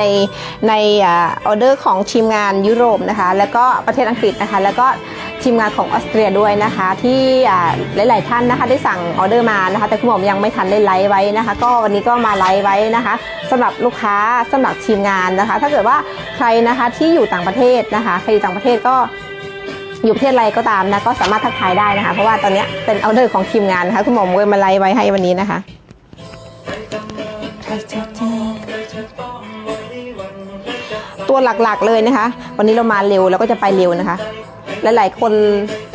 ในในออเดอร์ของทีมงานยุโรปนะคะ แล้วก็ประเทศอังกฤษนะคะ แล้วก็ทีมงานของออสเตรียด้วยนะคะ ที่อ่าหลาย ๆ ท่านนะคะ ได้สั่งออเดอร์มานะคะ แต่คุณหมอมยังไม่ทันได้ไลฟ์ไว้นะคะ ก็วันนี้ก็มาไลฟ์ไว้นะคะสำหรับลูกค้าสำหรับทีมงานนะคะ ถ้าเกิดว่าใครนะคะที่อยู่ต่างประเทศนะคะใครอยู่ต่างประเทศก็อยู่ประเทศอะไรก็ตามนะก็สามารถทักทายได้นะคะ เพราะว่าตอนนี้เป็นออเดอร์ของทีมงานนะคะคุณหมอมเลยมาไลฟ์ไว้ให้วันนี้นะคะ ตัวหลักๆเลยนะคะ วันนี้เรามาเร็วแล้วก็จะไปเร็วนะคะหลายๆคน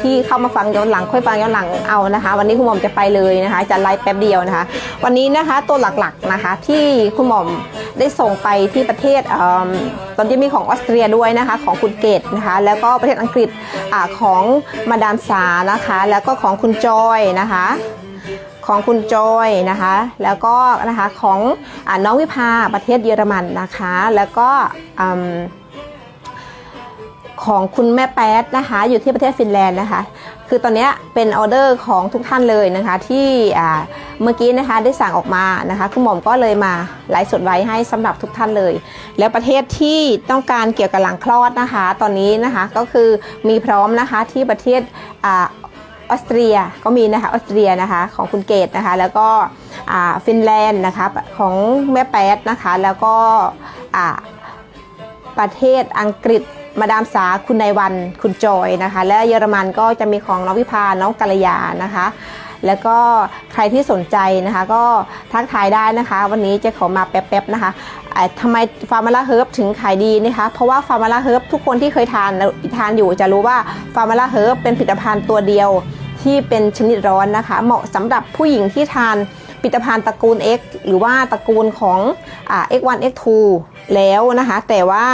ที่เข้ามาฟังย้อนหลังค่อยฟังย้อนหลังเอานะคะ วันนี้คุณหม่อมจะไปเลยนะคะจะไลฟ์แป๊บเดียวนะคะ วันนี้นะคะตัวหลักๆนะคะ ที่คุณหม่อมได้ส่งไปที่ประเทศเอมตอนที่มีของออสเตรียด้วยนะคะ ของคุณเกตนะคะ แล้วก็ประเทศอังกฤษอของมาดามสานะคะ แล้วก็ของคุณจอยนะคะ ของคุณจอยนะคะ แล้วก็นะคะของอน้องวิภาประเทศเยอรมันนะคะ แล้วก็ของคุณแม่แป๊ดนะคะ อยู่ที่ประเทศฟินแลนด์นะคะ คือตอนนี้เป็นออเดอร์ของทุกท่านเลยนะคะ ที่เมื่อกี้นะคะได้สั่งออกมานะคะ คุณหม่อมก็เลยมาไลฟ์สดไว้ให้สำหรับทุกท่านเลย แล้วประเทศที่ต้องการเกี่ยวกับหลังคลอดนะคะ ตอนนี้นะคะก็คือมีพร้อมนะคะที่ประเทศ ออสเตรียก็มีนะคะออสเตรียนะคะของคุณเกตนะคะแล้วก็ฟินแลนด์นะคะของแม่แป๊ดนะคะแล้วก็ประเทศอังกฤษมาดามสาคุณนายวันคุณจอยนะคะและเยอรมันก็จะมีของน้องวิพาน้องกัลยานะคะแล้วก็ใครที่สนใจนะคะก็ทักทายได้นะคะ วันนี้จะขอมาแป๊บๆนะคะทำไมฟาร์มาล่าเฮิร์บถึงขายดีนะคะ เพราะว่าฟาร์มาล่าเฮิร์บทุกคนที่เคยทานทานอยู่จะรู้ว่าฟาร์มาล่าเฮิร์บเป็นผลิตภัณฑ์ตัวเดียว ที่เป็นชนิดร้อนนะคะ เหมาะสำหรับผู้หญิงที่ทานผลิตภัณฑ์ตระกูล X หรือว่าตระกูลของอ่า X1 X2 แล้วนะคะ แต่ว่า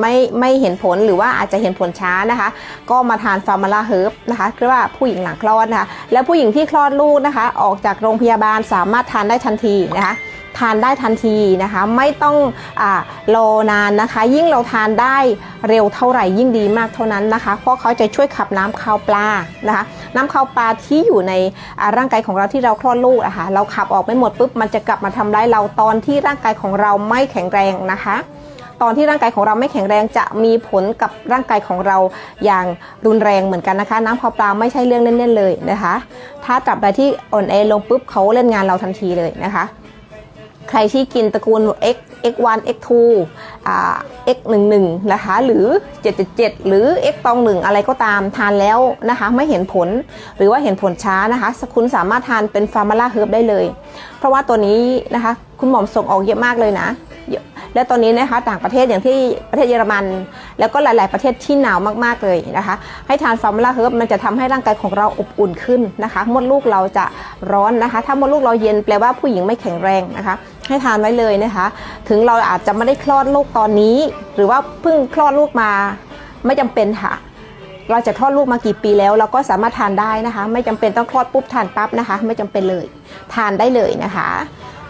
ไม่ไม่เห็นผลหรือว่าอาจจะเห็นผลช้านะคะ ก็มาทานฟาร์มาลาเฮิร์บนะคะคือว่าผู้หญิงหลังคลอดนะคะ แล้วผู้หญิงที่คลอดลูกนะคะ ออกจากโรงพยาบาลสามารถทานได้ทันทีนะคะ ทานได้ทันทีนะคะ ไม่ต้องอรอนานนะคะ ยิ่งเราทานได้เร็วเท่าไหร่ยิ่งดีมากเท่านั้นนะคะ เพราะเขาจะช่วยขับน้ำคาวปลานะคะ น้ำคาวปลาที่อยู่ในร่างกายของเราที่เราคลอดลูกอะคะเราขับออกไม่หมดปุ๊บมันจะกลับมาทำร้ายเราตอนที่ร่างกายของเราไม่แข็งแรงนะคะตอนที่ร่างกายของเราไม่แข็งแรงจะมีผลกับร่างกายของเราอย่างรุนแรงเหมือนกันนะคะ น้ำคาวปลาไม่ใช่เรื่องเล่นๆเลยนะคะ ถ้าตราบใดที่อ่อนแอลงปุ๊บเขาเล่นงานเราทันทีเลยนะคะ ใครที่กินตระกูล X X1 X2 อ่า X11 นะคะ หรือ 777 หรือ X ตองหนึ่งอะไรก็ตามทานแล้วนะคะ ไม่เห็นผล หรือว่าเห็นผลช้านะคะ คุณสามารถทานเป็นฟาร์มาล่าเฮิร์บได้เลยเพราะว่าตัวนี้นะคะ คุณหมอมส่งออกเยอะมากเลยนะ และตอนนี้นะคะต่างประเทศอย่างที่ประเทศเยอรมัน แล้วก็หลาย ๆ ประเทศที่หนาวมากๆเลยนะคะ ให้ทานฟาร์มาล่าเฮิร์บมันจะทำให้ร่างกายของเราอบอุ่นขึ้นนะคะมดลูกเราจะร้อนนะคะ ถ้ามดลูกเราเย็นแปลว่าผู้หญิงไม่แข็งแรงนะคะ ให้ทานไว้เลยนะคะ ถึงเราอาจจะไม่ได้คลอดลูกตอนนี้ หรือว่าเพิ่งคลอดลูกมาไม่จำเป็นค่ะ เราจะคลอดลูกมากี่ปีแล้ว เราก็สามารถทานได้นะคะ ไม่จำเป็นต้องคลอดปุ๊บทานปั๊บนะคะ ไม่จำเป็นเลย ทานได้เลยนะคะ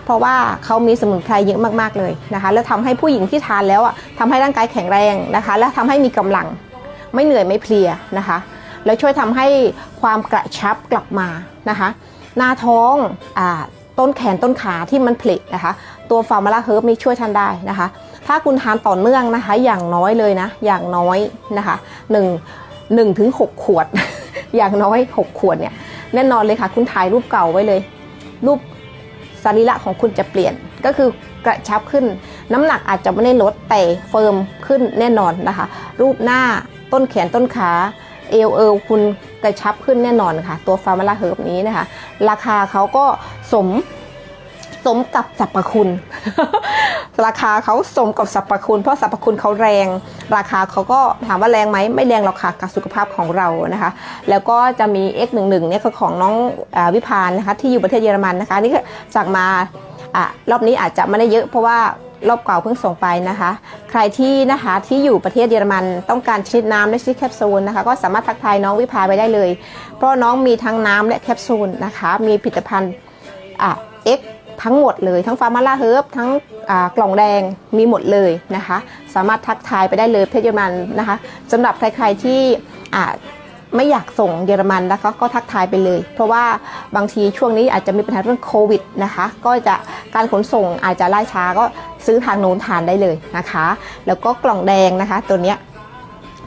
เพราะว่าเขามีสมุนไพรเยอะมากๆเลยนะคะ แล้วทำให้ผู้หญิงที่ทานแล้วอะทำให้ร่างกายแข็งแรงนะคะ และทำให้มีกำลังไม่เหนื่อยไม่เพลียนะคะ แล้วช่วยทำให้ความกระชับกลับมานะคะหน้าท้องอ่าต้นแขนต้นขาที่มันผลินะคะ ตัวฟาร์มาลาเฮิร์บนี่ช่วยท่านได้นะคะ ถ้าคุณทานต่อเนื่องนะคะ อย่างน้อยเลยนะ อย่างน้อยนะคะ1 1ถึง 6 ขวด อย่างน้อย 6 ขวดเนี่ยแน่นอนเลยค่ะคุณถ่ายรูปเก่าไว้เลย รูปสรีระของคุณจะเปลี่ยนก็คือกระชับขึ้น น้ำหนักอาจจะไม่ได้ลดแต่เฟิร์มขึ้นแน่นอนนะคะ รูปหน้าต้นแขนต้นขาเอวเอวคุณกระชับขึ้นแน่นอนค่ะ ตัวฟาร์มาลาเฮิร์บนี้นะคะ ราคาเขาก็สมสมกับสรรพคุณ ราคาเขาสมกับสรรพคุณ เพราะสรรพคุณเขาแรง ราคาเขาก็ถามว่าแรงไหมไม่แรงหรอกค่ะกับสุขภาพของเรานะคะ แล้วก็จะมี X11 เนี่ยคือของน้องอวิพานนะคะที่อยู่ประเทศเยอรมันนะคะนี่สั่งมาอรอบนี้อาจจะไม่ได้เยอะเพราะว่ารอบเก่าเพิ่งส่งไปนะคะ ใครที่นะคะที่อยู่ประเทศเยอรมันต้องการชนิดน้ำและชนิดแคปซูลนะคะ ก็สามารถทักทายน้องวิภาไปได้เลย เพราะน้องมีทั้งน้ำและแคปซูลนะคะ มีผลิตภัณฑ์อะ X ทั้งหมดเลยทั้งฟาร์มาล่าเฮิร์บทั้งกล่องแดงมีหมดเลยนะคะ สามารถทักทายไปได้เลยเทศเยอรมันนะคะสำหรับใครๆที่ไม่อยากส่งเยอรมันนะคะก็ทักทายไปเลย เพราะว่าบางทีช่วงนี้อาจจะมีปัญหาเรื่องโควิดนะคะ ก็จะการขนส่งอาจจะล่าช้าก็ซื้อทางโน้นทานได้เลยนะคะ แล้วก็กล่องแดงนะคะ ตัวเนี้ย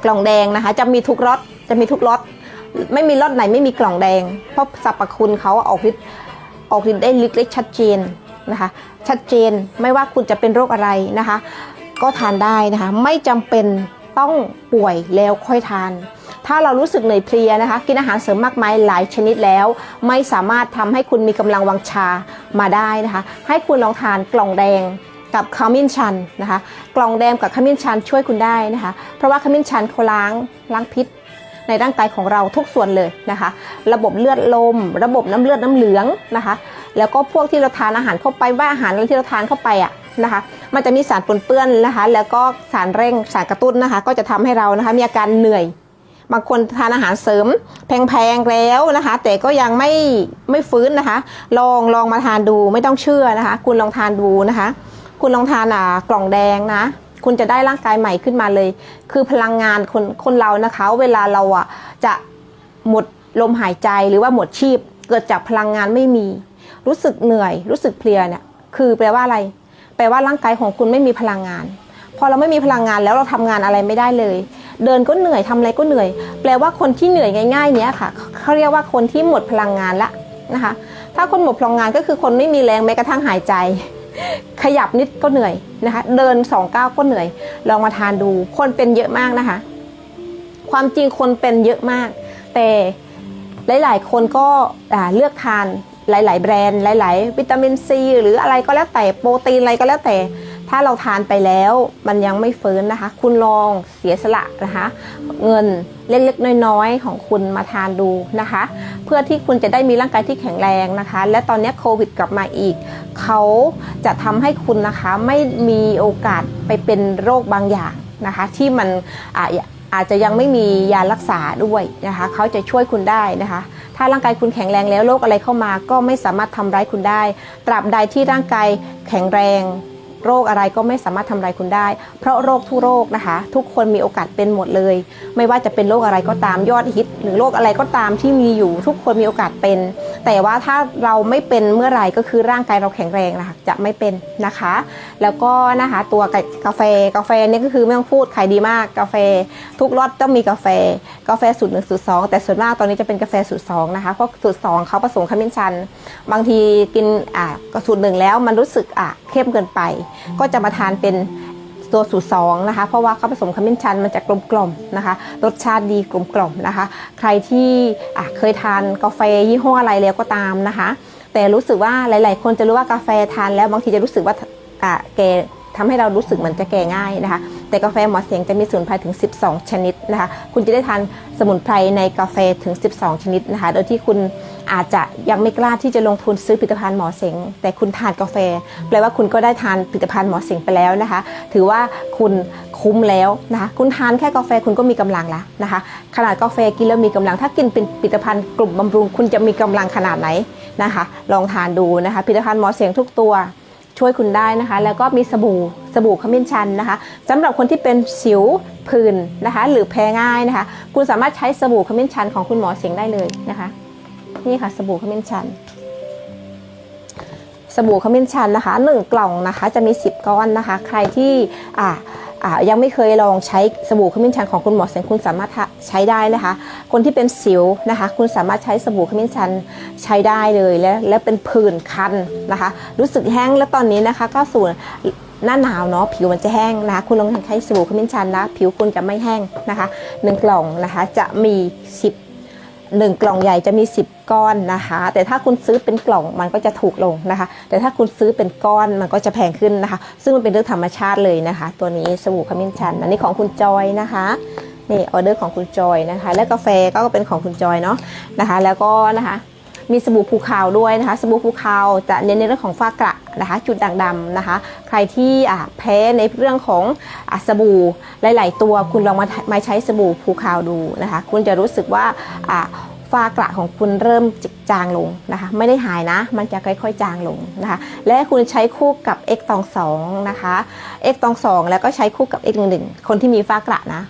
กล่องแดงนะคะจะมีทุกรถจะมีทุกรถไม่มีรถไหนไม่มีกล่องแดง เพราะสรรพคุณเขาออกฤทธิ์ ออกฤทธิ์ได้ลึกเล็กชัดเจนนะคะ ชัดเจนไม่ว่าคุณจะเป็นโรคอะไรนะคะ ก็ทานได้นะคะ ไม่จำเป็นต้องป่วยแล้วค่อยทาน ถ้าเรารู้สึกเหนื่อยเพลียนะคะ กินอาหารเสริมมากมายหลายชนิดแล้ว ไม่สามารถทำให้คุณมีกำลังวังชามาได้นะคะ ให้คุณลองทานกล่องแดงกับขมิ้นชันนะคะ กล่องแดงกับขมิ้นชันช่วยคุณได้นะคะ เพราะว่าขมิ้นชันเขาล้างล้างพิษ ในร่างกายของเราทุกส่วนเลยนะคะ ระบบเลือดลม ระบบน้ำเลือดน้ำเหลืองนะคะ แล้วก็พวกที่เราทานอาหารเข้าไปว่าอาหารอะไรที่เราทานเข้าไปอะนะคะ มันจะมีสารปนเปื้อนนะคะ แล้วก็สารเร่งสารกระตุ้นนะคะ ก็จะทำให้เรานะคะมีอาการเหนื่อยบางคนทานอาหารเสริมแพงๆแล้วนะคะ แต่ก็ยังไม่ไม่ฟื้นนะคะ ลองลองมาทานดูไม่ต้องเชื่อนะคะ คุณลองทานดูนะคะ คุณลองทานอ่ากล่องแดงนะ คุณจะได้ร่างกายใหม่ขึ้นมาเลย คือพลังงานคนคนเรานะคะ เวลาเราอะจะหมดลมหายใจหรือว่าหมดชีพ เกิดจากพลังงานไม่มี รู้สึกเหนื่อย รู้สึกเพลียเนี่ยคือแปลว่าอะไร แปลว่าร่างกายของคุณไม่มีพลังงาน พอเราไม่มีพลังงานแล้วเราทำงานอะไรไม่ได้เลย เดินก็เหนื่อยทำอะไรก็เหนื่อย แปลว่าคนที่เหนื่อยง่าย ๆ เนี้ยค่ะเขาเรียกว่าคนที่หมดพลังงานละนะคะ ถ้าคนหมดพลังงานก็คือคนไม่มีแรงแม้กระทั่งหายใจ ขยับนิดก็เหนื่อยนะคะ เดินสองก้าวก็เหนื่อย ลองมาทานดู คนเป็นเยอะมากนะคะ ความจริงคนเป็นเยอะมาก แต่หลาย ๆ คนก็เลือกทานหลาย ๆ แบรนด์หลาย ๆ วิตามินซีหรืออะไรก็แล้วแต่โปรตีนอะไรก็แล้วแต่ ถ้าเราทานไปแล้วมันยังไม่ฟื้นนะคะ คุณลองเสียสละนะคะ เงินเล็กๆน้อยๆของคุณมาทานดูนะคะ เพื่อที่คุณจะได้มีร่างกายที่แข็งแรงนะคะ และตอนนี้โควิดกลับมาอีก เขาจะทำให้คุณนะคะไม่มีโอกาสไปเป็นโรคบางอย่างนะคะ ที่มันอาอาจจะยังไม่มียารักษาด้วยนะคะ เขาจะช่วยคุณได้นะคะ ถ้าร่างกายคุณแข็งแรงแล้วโรคอะไรเข้ามา ก็ไม่สามารถทำร้ายคุณได้ ตราบใดที่ร่างกายแข็งแรง โรคอะไรก็ไม่สามารถทำร้ายคุณได้ เพราะโรคทุกโรคนะคะ ทุกคนมีโอกาสเป็นหมดเลย ไม่ว่าจะเป็นโรคอะไรก็ตามยอดฮิต หรือโรคอะไรก็ตามที่มีอยู่ ทุกคนมีโอกาสเป็น แต่ว่าถ้าเราไม่เป็นเมื่อไหร่ก็คือร่างกายเราแข็งแรงนะคะจะไม่เป็นนะคะ แล้วก็นะคะตัวกาแฟกาแฟเนี่ยก็คือไม่ต้องพูดขายดีมากกาแฟ ทุกรสต้องมีกาแฟ กาแฟสูตรหนึ่งสูตรสองแต่ส่วนมากตอนนี้จะเป็นกาแฟสูตรสองนะคะเพราะสูตรสองเขาผสมขมิ้นชัน บางทีกินอ่าสูตรหนึ่งแล้วมันรู้สึกอะเข้มเกินไปก็จะมาทานเป็นตัวสูตรสองนะคะ เพราะว่าเขาผสมขมิ้นชันมันจะกลมกล่อมนะคะ รสชาติดีกลมกล่อมนะคะ ใครที่เคยทานกาแฟยี่ห้ออะไรแล้วก็ตามนะคะ แต่รู้สึกว่าหลาย ๆ คนจะรู้ว่ากาแฟทานแล้วบางทีจะรู้สึกว่าแกทำให้เรารู้สึกเหมือนจะแก่ง่ายนะคะ แต่กาแฟหมอเสียงจะมีสมุนไพรถึง 12 ชนิดนะคะ คุณจะได้ทานสมุนไพรในกาแฟถึง 12 ชนิดนะคะ โดยที่คุณอาจจะยังไม่กล้าที่จะลงทุนซื้อผลิตภัณฑ์หมอเสง แต่คุณทานกาแฟ แปลว่าคุณก็ได้ทานผลิตภัณฑ์หมอเสงไปแล้วนะคะ ถือว่าคุณคุ้มแล้วนะคะคุณทานแค่กาแฟคุณก็มีกำลังแล้วนะคะขนาดกาแฟกินแล้วมีกำลัง ถ้ากินเป็นผลิตภัณฑ์กลุ่มบำรุง คุณจะมีกำลังขนาดไหนนะคะ ลองทานดูนะคะผลิตภัณฑ์หมอเสงทุกตัวช่วยคุณได้นะคะ แล้วก็มีสบู่สบู่ขมิ้นชันนะคะสำหรับคนที่เป็นสิวผื่นนะคะ หรือแพ้ง่ายนะคะ คุณสามารถใช้สบู่ขมิ้นชันของคุณหมอเสียงได้เลยนะคะ นี่ค่ะสบู่ขมิ้นชัน สบู่ขมิ้นชันนะคะหนึ่งกล่องนะคะจะมี 10 ก้อนนะคะ ใครที่อ่าอ่ายังไม่เคยลองใช้สบู่ขมิ้นชันของคุณหมอเสียงคุณสามารถใช้ได้นะคะ คนที่เป็นสิวนะคะ คุณสามารถใช้สบู่ขมิ้นชันใช้ได้เลยและและเป็นผื่นคันนะคะ รู้สึกแห้งแล้วตอนนี้นะคะก็ส่วนหน้าหนาวเนาะผิวมันจะแห้งนะคะคุณลองใช้สบู่ขมิ้นชันนะ ผิวคุณจะไม่แห้งนะคะหนึ่งกล่องนะคะจะมี 10 หนึ่งกล่องใหญ่จะมี 10 ก้อนนะคะ แต่ถ้าคุณซื้อเป็นกล่องมันก็จะถูกลงนะคะ แต่ถ้าคุณซื้อเป็นก้อนมันก็จะแพงขึ้นนะคะ ซึ่งมันเป็นเรื่องธรรมชาติเลยนะคะ ตัวนี้สบู่ขมิ้นชัน อันนี้ของคุณจอยนะคะนี่ออเดอร์ของคุณจอยนะคะ และกาแฟก็เป็นของคุณจอยเนาะนะคะ แล้วก็นะคะ มีสบู่ภูคาด้วยนะคะ สบู่ภูคาจะเน้นในเรื่องของฝ้ากระนะคะ จุดด่างดำนะคะ ใครที่อ่าแพ้ในเรื่องของอะสบู่หลาย ๆ ตัว คุณลองมามาใช้สบู่ภูคาดูนะคะ คุณจะรู้สึกว่าอ่าฝ้ากระของคุณเริ่มจางลงนะคะ ไม่ได้หายนะ มันจะค่อยๆจางลงนะคะ และคุณใช้คู่กับ X ตองสองนะคะ X ตองสองแล้วก็ใช้คู่กับ X หนึ่งหนึ่งคนที่มีฝ้ากระนะ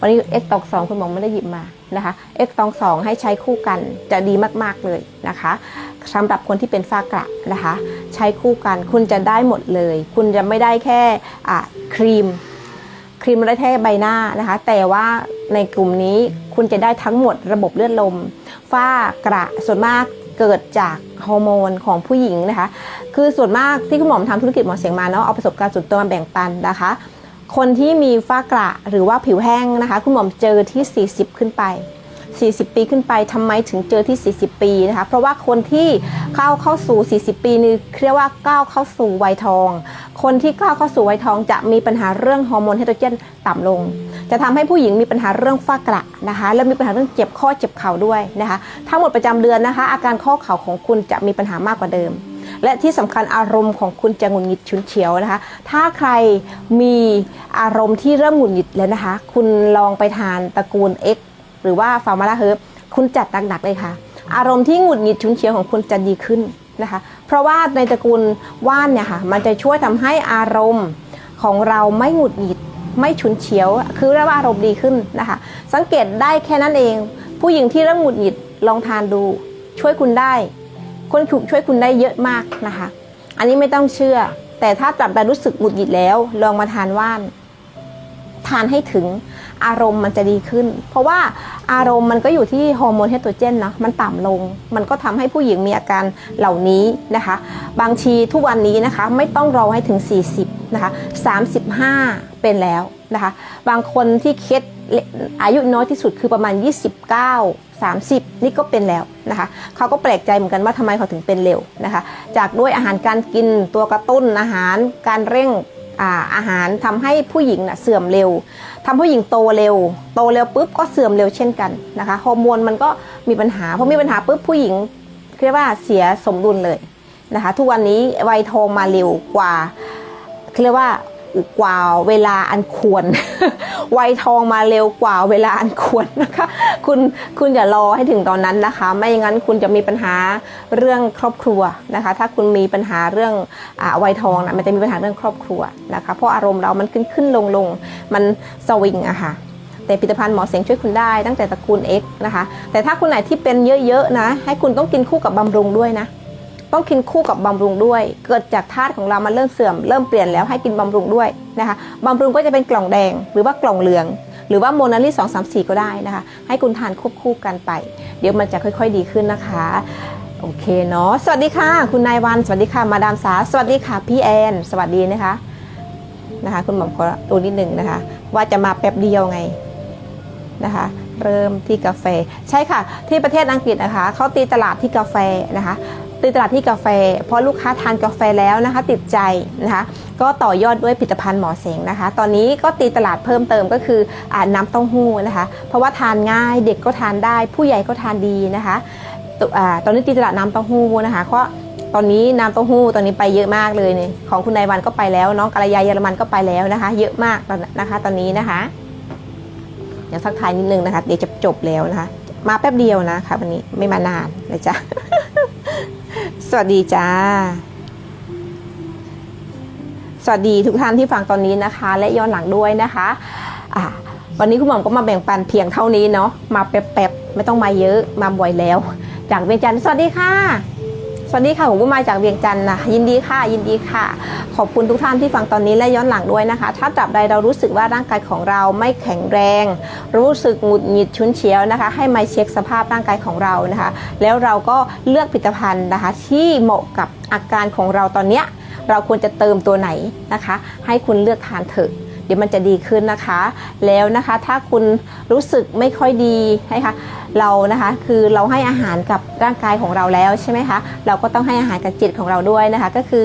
วันนี้ X ตองสองคุณหมอไม่ได้หยิบมา นะคะ X ตองสองให้ใช้คู่กันจะดีมาก ๆ เลยนะคะสำหรับคนที่เป็นฝ้ากระนะคะ ใช้คู่กันคุณจะได้หมดเลย คุณจะไม่ได้แค่ครีม ครีมได้แค่ใบหน้านะคะ แต่ว่าในกลุ่มนี้คุณจะได้ทั้งหมดระบบเลือดลม ฝ้ากระส่วนมากเกิดจากฮอร์โมนของผู้หญิงนะคะ คือส่วนมากที่คุณหมอทำธุรกิจหมอเสียงมาเนาะเอาประสบการณ์ส่วนตัวมาแบ่งปันนะคะ คนที่มีฝ้ากระหรือว่าผิวแห้งนะคะ คุณหมอเจอที่ 40 ขึ้นไป 40 ปีขึ้นไปทำไมถึงเจอที่ 40 ปีนะคะ เพราะว่าคนที่เข้าเข้าสู่ 40 ปีนี่เรียกว่าก้าวเข้าสู่วัยทอง คนที่ก้าวเข้าสู่วัยทองจะมีปัญหาเรื่องฮอร์โมนเฮโดรเจนต่ำลง จะทำให้ผู้หญิงมีปัญหาเรื่องฝ้ากระนะคะ แล้วมีปัญหาเรื่องเจ็บข้อเจ็บเข่าด้วยนะคะทั้งหมดประจำเดือนนะคะ อาการข้อเข่าของคุณจะมีปัญหามากกว่าเดิม และที่สำคัญอารมณ์ของคุณจะหงุดหงิดฉุนเฉียวนะคะ ถ้าใครมีอารมณ์ที่เริ่มหงุดหงิดแล้วนะคะ คุณลองไปทานตระกูล X หรือว่าฟาร์มาลาเฮิร์บคุณจัดหนักๆเลยค่ะ อารมณ์ที่หงุดหงิดฉุนเฉียวของคุณจะดีขึ้นนะคะ เพราะว่าในตระกูลว่านเนี่ยค่ะมันจะช่วยทำให้อารมณ์ของเราไม่หงุดหงิดไม่ฉุนเฉียว คือเรียกว่าอารมณ์ดีขึ้นนะคะ สังเกตได้แค่นั้นเอง ผู้หญิงที่เริ่มหงุดหงิดลองทานดู ช่วยคุณได้ คนถูกช่วยคุณได้เยอะมากนะคะ อันนี้ไม่ต้องเชื่อ แต่ถ้าตราบใดรู้สึกหงุดหงิดแล้ว ลองมาทานว่าน ทานให้ถึงอารมณ์มันจะดีขึ้น เพราะว่าอารมณ์มันก็อยู่ที่ฮอร์โมนเฮสโตรเจนเนาะมันต่ำลง มันก็ทำให้ผู้หญิงมีอาการเหล่านี้นะคะ บางทีทุกวันนี้นะคะ ไม่ต้องรอให้ถึง 40นะคะ35 เป็นแล้วนะคะ บางคนที่เคสอายุน้อยที่สุดคือประมาณ 29 30 นี่ก็เป็นแล้วนะคะเขาก็แปลกใจเหมือนกันว่าทำไมเขาถึงเป็นเร็วนะคะ จากด้วยอาหารการกินตัวกระตุ้นอาหารการเร่งอาอาหารทำให้ผู้หญิงนะเสื่อมเร็วทำผู้หญิงโตเร็ว โตเร็วปุ๊บก็เสื่อมเร็วเช่นกันนะคะฮอร์โมนมันก็มีปัญหาพอมีปัญหาปุ๊บผู้หญิงเรียกว่าเสียสมดุลเลยนะคะ ทุกวันนี้วัยทองมาเร็วกว่าเรียกว่า กว่าเวลาอันควรวัยทองมาเร็วกว่าเวลาอันควรนะคะ คุณคุณอย่ารอให้ถึงตอนนั้นนะคะ ไม่อย่างนั้นคุณจะมีปัญหาเรื่องครอบครัวนะคะ ถ้าคุณมีปัญหาเรื่องอาวัยทองนะมันจะมีปัญหาเรื่องครอบครัวนะคะ เพราะอารมณ์เรามันขึ้นขึ้นลงลงมันสวิงอะค่ะแต่ผลิตภัณฑ์หมอเสียงช่วยคุณได้ตั้งแต่ตระกูล X นะคะ แต่ถ้าคุณไหนที่เป็นเยอะๆนะ ให้คุณต้องกินคู่กับบำรุงด้วยนะ ต้องกินคู่กับบำรุงด้วย เกิดจากธาตุของเรามันเริ่มเสื่อมเริ่มเปลี่ยนแล้วให้กินบำรุงด้วยนะคะบำรุงก็จะเป็นกล่องแดงหรือว่ากล่องเหลือง หรือว่าโมนาลิสองสามสี่ก็ได้นะคะ ให้คุณทานควบคู่กันไป เดี๋ยวมันจะค่อย ๆ ดีขึ้นนะคะ โอเคเนาะสวัสดีค่ะ คุณนายวัน สวัสดีค่ะมาดามสา สวัสดีค่ะพี่แอนสวัสดีนะคะนะคะ คุณหมอขอดูนิดหนึ่งนะคะ ว่าจะมาแป๊บเดียวไงนะคะเริ่มที่กาแฟ ใช่ค่ะ ที่ประเทศอังกฤษนะคะเขาตีตลาดที่กาแฟนะคะ ตีตลาดที่กาแฟ เพราะลูกค้าทานกาแฟแล้วนะคะ ติดใจนะคะ ก็ต่อยอดด้วยผลิตภัณฑ์หมอเสงนะคะ ตอนนี้ก็ตีตลาดเพิ่มเติมก็คืออาน้ำเต้าหู้นะคะ เพราะว่าทานง่ายเด็กก็ทานได้ ผู้ใหญ่ก็ทานดีนะคะตอ่าตอนนี้ตีตลาดน้ำเต้าหู้นะคะเพราะตอนนี้น้ำเต้าหู้ตอนนี้ไปเยอะมากเลยเนี่ยของคุณนายวันก็ไปแล้วน้องกัลยาเยอรมันก็ไปแล้วนะคะ เยอะมากตอนนะคะ ตอนนี้นะคะ เดี๋ยวทักทายนิดนึงนะคะ เดี๋ยวจะจบแล้วนะคะ มาแป๊บเดียวนะคะวันนี้ไม่มานานนะจ๊ะ สวัสดีจ้า สวัสดีทุกท่านที่ฟังตอนนี้นะคะ และย้อนหลังด้วยนะคะอ่าวันนี้คุณหมอมก็มาแบ่งปันเพียงเท่านี้เนาะมาแป๊บๆไม่ต้องมาเยอะมาบ่อยแล้ว จากเวียงจันทร์สวัสดีค่ะ วัสดีค่ะผมก็มาจากเวียงจันทร์นะยินดีค่ะ ยินดีค่ะ ขอบคุณทุกท่านที่ฟังตอนนี้และย้อนหลังด้วยนะคะ ถ้าตราบใดเรารู้สึกว่าร่างกายของเราไม่แข็งแรง รู้สึกหงุดหงิดชุนเฉียวนะคะ ให้มาเช็คสภาพร่างกายของเรานะคะ แล้วเราก็เลือกผลิตภัณฑ์นะคะ ที่เหมาะกับอาการของเราตอนเนี้ยเราควรจะเติมตัวไหนนะคะ ให้คุณเลือกทานเถอะ เดี๋ยวมันจะดีขึ้นนะคะ แล้วนะคะถ้าคุณรู้สึกไม่ค่อยดีนะคะเรานะคะคือเราให้อาหารกับร่างกายของเราแล้วใช่ไหมคะเราก็ต้องให้อาหารกับจิตของเราด้วยนะคะ ก็คือ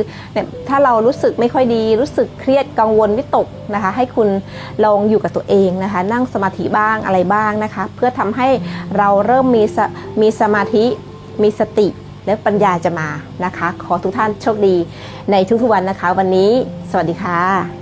ถ้าเรารู้สึกไม่ค่อยดีรู้สึกเครียดกังวลวิตกนะคะ ให้คุณลองอยู่กับตัวเองนะคะ นั่งสมาธิบ้างอะไรบ้างนะคะ เพื่อทำให้เราเริ่มมีมีสมาธิมีสติและปัญญาจะมานะคะ ขอทุกท่านโชคดีในทุกๆวันนะคะ วันนี้ สวัสดีค่ะ